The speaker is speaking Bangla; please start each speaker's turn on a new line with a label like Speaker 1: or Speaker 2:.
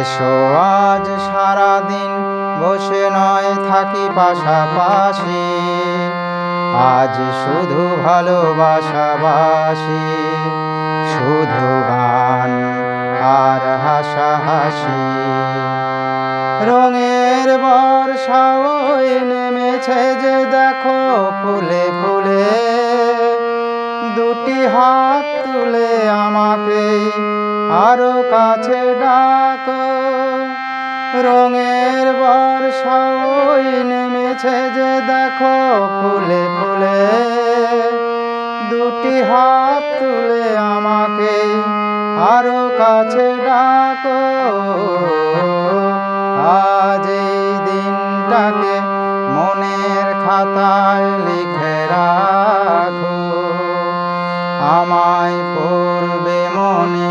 Speaker 1: এসো, আজ সারাদিন বসে নয়, থাকি পাশাপাশি। আজ শুধু ভালোবাসাবাসি, শুধু গান আর হাসাহাসি। রঙের বর্ষা ওই নেমেছে যে দেখো ফুলে ফুলে, দুটি হাত তুলে আমাকে আরও কাছে ডাকো, রঙের বর্ষা ওই নেমেছে যে দেখো ফুলে ফুলে। দুটি হাত তুলে আমাকে আরও কাছে ডাকো, আজ এই দিনটাকে মনের খাতায় লিখে রাখো। আমায় পড়বে মনে